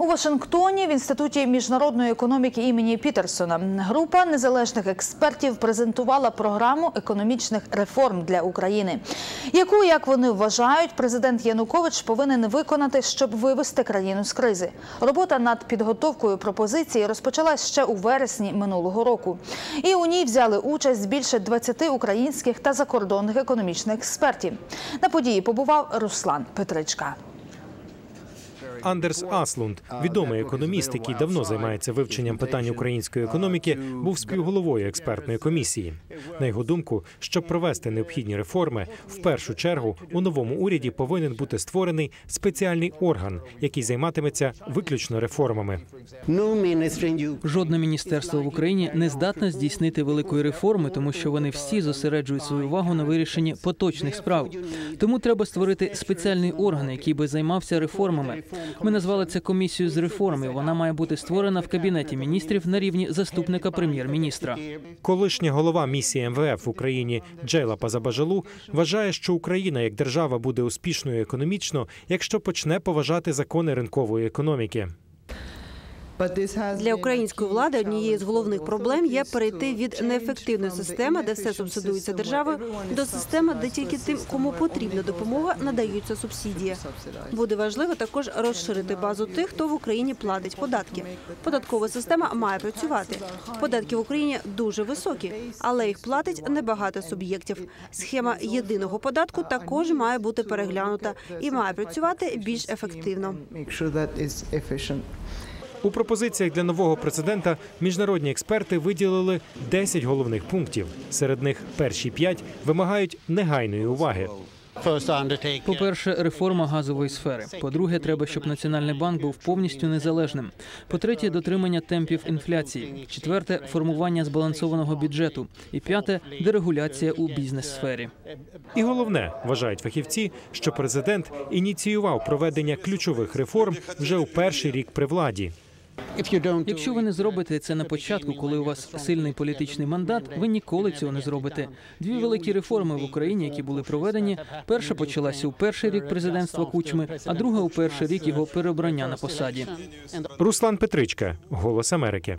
У Вашингтоні в інституті міжнародної економіки імені Пітерсона група незалежних експертів презентувала програму економічних реформ для України, яку, як вони вважають, президент Янукович повинен виконати, щоб вивести країну з кризи. Робота над підготовкою пропозиції розпочалась ще у вересні минулого року, і у ній взяли участь більше 20 українських та закордонних економічних експертів. На події побував Руслан Петричка. Андерс Аслунд, відомий економіст, який давно займається вивченням питань української економіки, був співголовою експертної комісії. На його думку, щоб провести необхідні реформи, в першу чергу у новому уряді повинен бути створений спеціальний орган, який займатиметься виключно реформами. Жодне міністерство в Україні не здатне здійснити великої реформи, тому що вони всі зосереджують свою увагу на вирішенні поточних справ. Тому треба створити спеціальний орган, який би займався реформами. Ми назвали це комісією з реформи. Вона має бути створена в кабінеті міністрів на рівні заступника прем'єр-міністра. Колишня голова місії МВФ в Україні Джейла Пазабажалу вважає, що Україна як держава буде успішною економічно, якщо почне поважати закони ринкової економіки. Для української влади однією з головних проблем є перейти від неефективної системи, де все субсидується державою, до системи, де тільки тим, кому потрібна допомога, надаються субсидії. Буде важливо також розширити базу тих, хто в Україні платить податки. Податкова система має працювати. Податки в Україні дуже високі, але їх платить небагато суб'єктів. Схема єдиного податку також має бути переглянута і має працювати більш ефективно. У пропозиціях для нового президента міжнародні експерти виділили 10 головних пунктів. Серед них перші п'ять вимагають негайної уваги. По-перше, реформа газової сфери. По-друге, треба, щоб національний банк був повністю незалежним. По-третє, дотримання темпів інфляції. Четверте формування збалансованого бюджету. І п'яте дерегуляція у бізнес-сфері. І головне, вважають фахівці, що президент ініціював проведення ключових реформ вже у перший рік при владі. Якщо ви не зробите це на початку, коли у вас сильний політичний мандат, ви ніколи цього не зробите. Дві великі реформи в Україні, які були проведені. Перша почалася у перший рік президентства Кучми, а друга у перший рік його переобрання на посаді. Руслан Петричка, Голос Америки.